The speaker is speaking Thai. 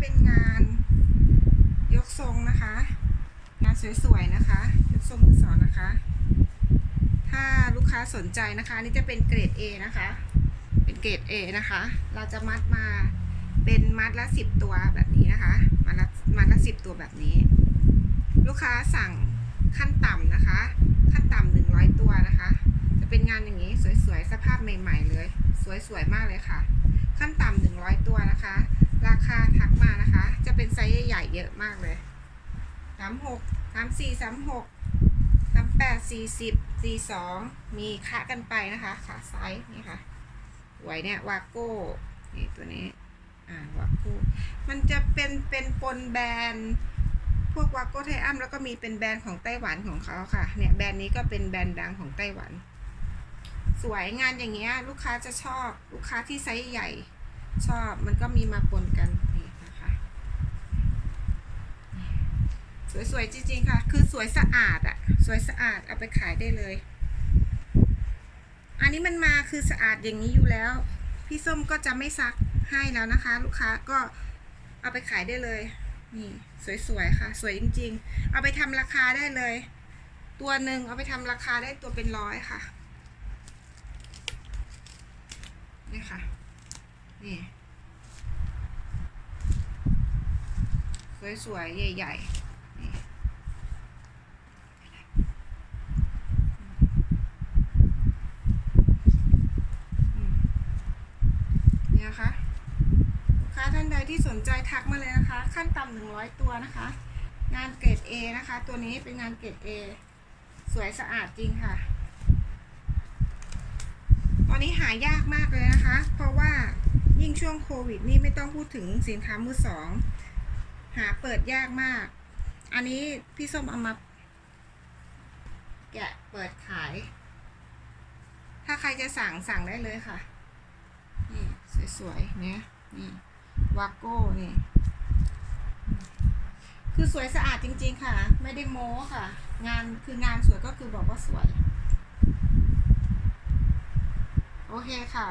เป็นงานยกทรงนะคะ งานสวยๆนะคะ ยกทรงมือสองนะคะ ถ้าลูกค้าสนใจนะคะนนี่จะเป็นเกรด A นะคะ เป็นเกรด A นะคะ เราจะมัดมาเป็นมัดละสิบตัวแบบนี้นะคะ มัดละมัดละสิบตัวแบบนี้ ลูกค้าสั่งขั้นต่ำนะคะ ขั้นต่ำหนึ่งร้อยตัวนะคะ จะเป็นงานอย่างนี้สวยๆสภาพใหม่ ๆ เลย สวยๆมากเลยค่ะ ขั้นต่ำหนึ่งร้อยตัวนะคะ ราคาทักมานะคะ จะเป็นไซส์ใหญ่เยอะมากเลยสามหกสามสี่สามหกสามแปดสี่สิบสี่สองมีคะกันไปนะคะขาไซส์นี่ค่ะสวเนี่ยวาโก้นี่ตัวนี้อ่าวาโก้มันจะเป็นเป็นปนแบรนด์พวกวาโก้ไทอัมแล้วก็มีเป็นแบรนด์ของไต้หวันของเขาค่ะเนี่ยแบรนด์นี้ก็เป็นแบรนด์ดังของไต้หวัน สวยงานอย่างเงี้ยลูกค้าจะชอบลูกค้าที่ไซส์ใหญ่ ชอบมันก็มีมาปนกันนี่นะคะสวยๆจริงๆค่ะ คือสวยสะอาดอะสวยสะอาดเอาไปขายได้เลย อันนี้มันมาคือสะอาดอย่างนี้อยู่แล้ว พี่ส้มก็จะไม่ซักให้แล้วนะคะ ลูกค้าก็เอาไปขายได้เลย นี่สวยๆค่ะ สวยจริง ๆ เอาไปทำราคาได้เลย ตัวหนึ่งเอาไปทำราคาได้ตัวเป็นร้อยค่ะนี่ค่ะ นี่ สวย ๆ ใหญ่ๆนี่อืมนี่นะคะลูกค้าท่านใดที่สนใจทักมาเลยนะคะ ขั้นต่ำหนึ่งร้อยตัวนะคะ งานเกรด A นะคะ ตัวนี้เป็นงานเกรด A สวยสะอาดจริงค่ะ ตอนนี้หายากมากเลยนะคะ เพราะว่า ยิ่งช่วงโควิดนี่ไม่ต้องพูดถึงสินค้ามือสอง หาเปิดยากมาก อันนี้พี่ส้มเอามา แกะเปิดขาย ถ้าใครจะสั่งสั่งได้เลยค่ะ นี่ สวยๆเนี่ยนี่วาโก้นี่คือสวยสะอาดจริง ๆ ค่ะ ไม่ได้โม้ค่ะ งานคืองานสวยก็คือบอกว่าสวย โอเคค่ะ